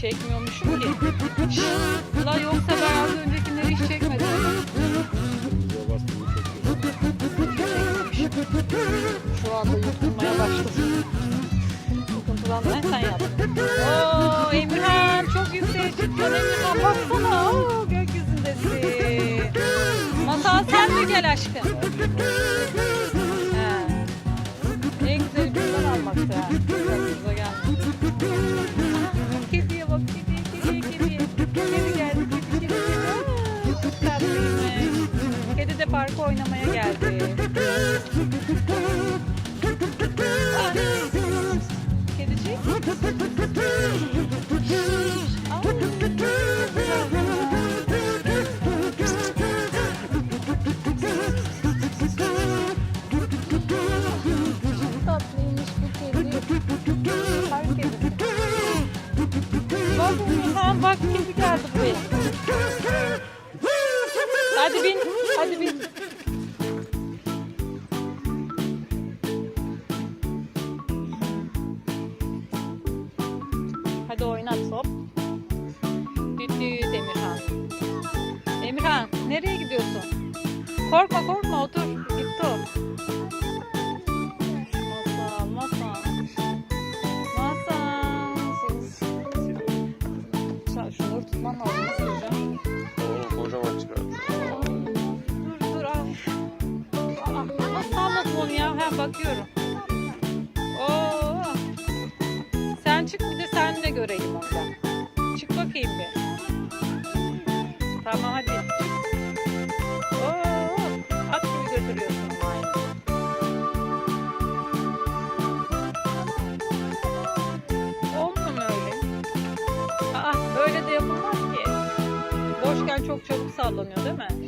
Çekmiyormuşum ki. Ula yoksa ben az öncekileri hiç çekmedim. Şu anda yutulmaya başladı. Sıkıntıdan ne sen yap. Oo Emirhan çok yükseğe çıkıyor Emirhan baksana. Oo, gökyüzündesin. Masal sen de gel aşkım. He. En güzeli bundan almaktı ha. Yanımıza Kedi kedi de parka oynamaya geldi. Kedicik. Nihan bak kedi geldi buraya. Hadi bin, hadi bin. Hadi oynat hop. Düt Emirhan. Emirhan nereye gidiyorsun? Korkma korkma otur. Gitti o. bakıyorum. Oo. Sen çık bir de sen de göreyim orada. Çık bakayım bir. Tamam hadi. Oo. At gibi götürüyorsun. Olmuyor mu öyle? Aa böyle de yapılmaz ki. Boşken çok çabuk sallanıyor değil mi?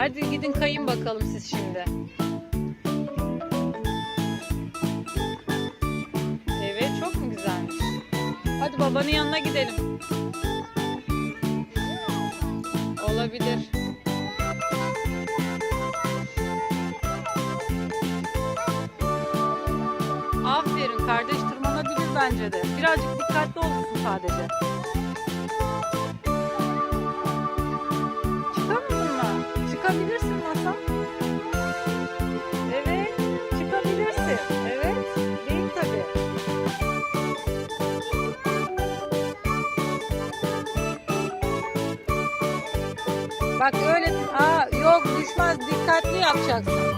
Hadi gidin kayın bakalım siz şimdi. Evet çok mu güzelmiş? Hadi babanın yanına gidelim. Olabilir. Aferin kardeş tırmanabilir bence de. Birazcık dikkatli olursun sadece. Çıkabilirsin Masal. Evet, çıkabilirsin. Evet, değil tabii. Bak öyle, aa yok düşmez, dikkatli yapacaksın.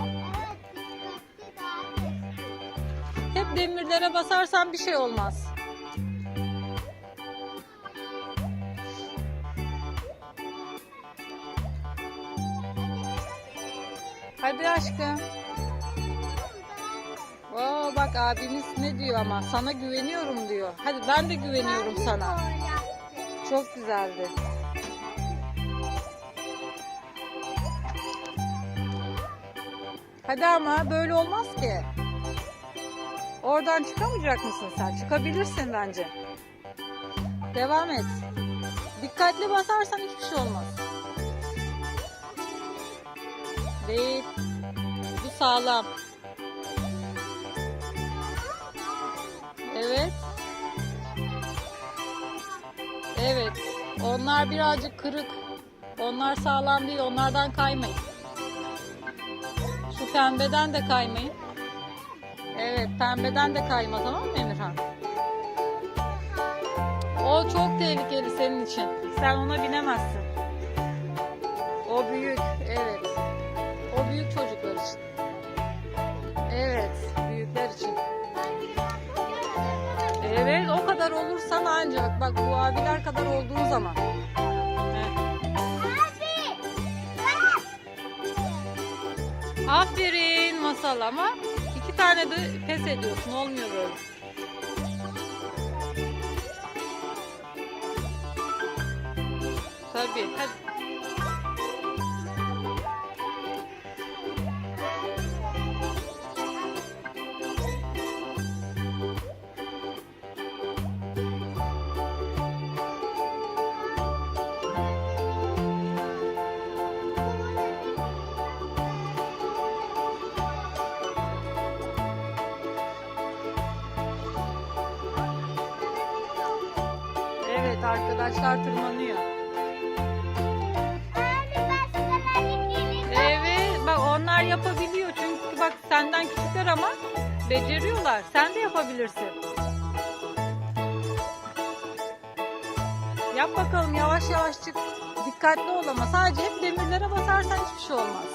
Hep demirlere basarsan bir şey olmaz. Hadi aşkım. Oo bak abimiz ne diyor ama sana güveniyorum diyor. Hadi ben de güveniyorum sana. Çok güzeldi. Hadi ama böyle olmaz ki. Oradan çıkamayacak mısın sen? Çıkabilirsin bence. Devam et. Dikkatli basarsan hiçbir şey olmaz. Değil. Bu sağlam. Evet. Evet. Onlar birazcık kırık. Onlar sağlam değil. Onlardan kaymayın. Şu pembeden de kaymayın. Evet, pembeden de kayma tamam mı Emirhan? O çok tehlikeli senin için. Sen ona binemezsin. O büyük, evet. Ancak. Bak bu abiler kadar olduğun zaman. Aferin masal ama iki tane de pes ediyorsun. Olmuyor böyle. Tabii. Hadi. Evet arkadaşlar tırmanıyor. Evet bak onlar yapabiliyor çünkü bak senden küçükler ama beceriyorlar. Sen de yapabilirsin. Yap bakalım yavaş yavaş çık. Dikkatli ol ama sadece hep demirlere basarsan hiçbir şey olmaz.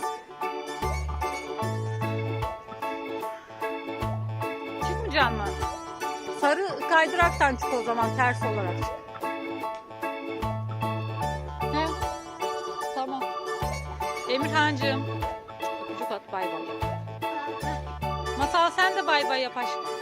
Çıkmayacak mı? Sarı kaydıraktan çık o zaman ters olarak çık. Emirhancığım. Öpücük at bay bay. Masal sen de bay bay yap aşkım.